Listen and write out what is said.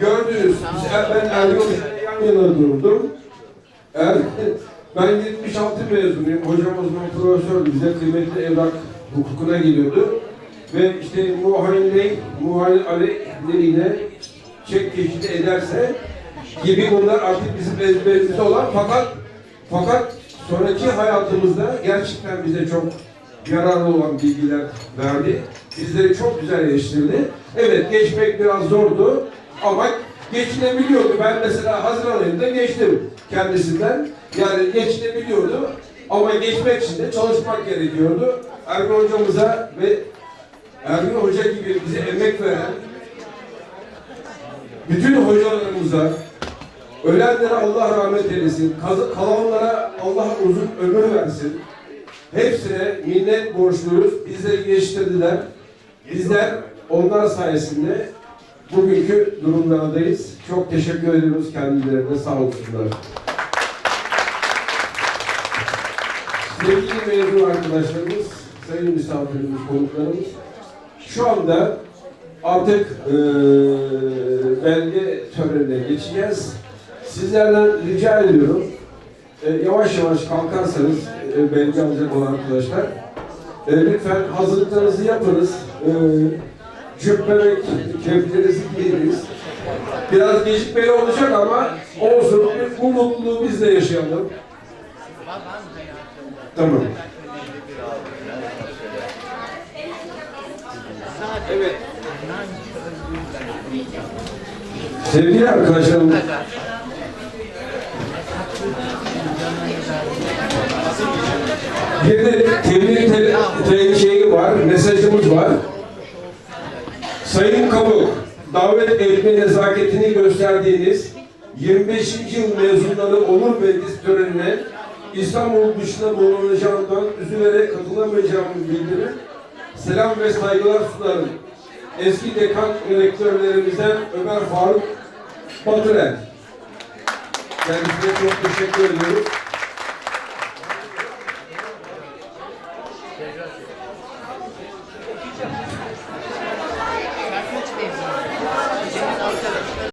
Gördünüz, ben Hoca'yla yan yana durdum. Er, ben 76 mezunuyum. Hocamız bu profesördü. Bize kıymetli evrak hukukuna geliyordu. Ve işte muhayyiley, muhayyil aleyhleriyle çek teşhis ederse gibi bunlar artık bizim ezberimizde olan fakat fakat sonraki hayatımızda gerçekten bize çok yararlı olan bilgiler verdi. Bizleri çok güzel eleştirdi. Evet geçmek biraz zordu ama geçilebiliyordu. Ben mesela Haziran ayında geçtim kendisinden. Yani geçilebiliyordu ama geçmek için de çalışmak gerekiyordu. Ergun hocamıza ve Ergun Hoca gibi bize emek veren bütün hocalarımıza, ölenlere Allah rahmet eylesin, kalanlara Allah uzun ömür versin. Hepsine minnet borçluyuz. Bizleri geçtirdiler. Bizler onlar sayesinde bugünkü durumlardayız. Çok teşekkür ediyoruz kendilerine. Sağ olsunlar. Sevgili mezun arkadaşlarımız, sayın misafirimiz, konuklarımız, şu anda artık eee belge törenine geçeceğiz. Sizlerden rica ediyorum, e, yavaş yavaş kalkarsanız e, belge alacak olan arkadaşlar, e, lütfen hazırlıklarınızı yapınız. E, cübbe ve keplerinizi giyiniz. Biraz gecikmeli olacak ama olsun. Bu mutluluğu biz de yaşayalım. Tamam. Evet. Sevgili arkadaşlarım, bir de tebliğ te, te, şeyi var, mesajımız var. Sayın Kabuk, davet etme nezaketini gösterdiğiniz 25. yıl mezunları onur belgesi törenine İstanbul dışında bulunacağından üzülerek katılamayacağımı bildirir. Selam ve saygılar sunarım. Eski dekan rektörlerimizden Ömer Faruk Batırer. Kendisine çok teşekkür ediyoruz.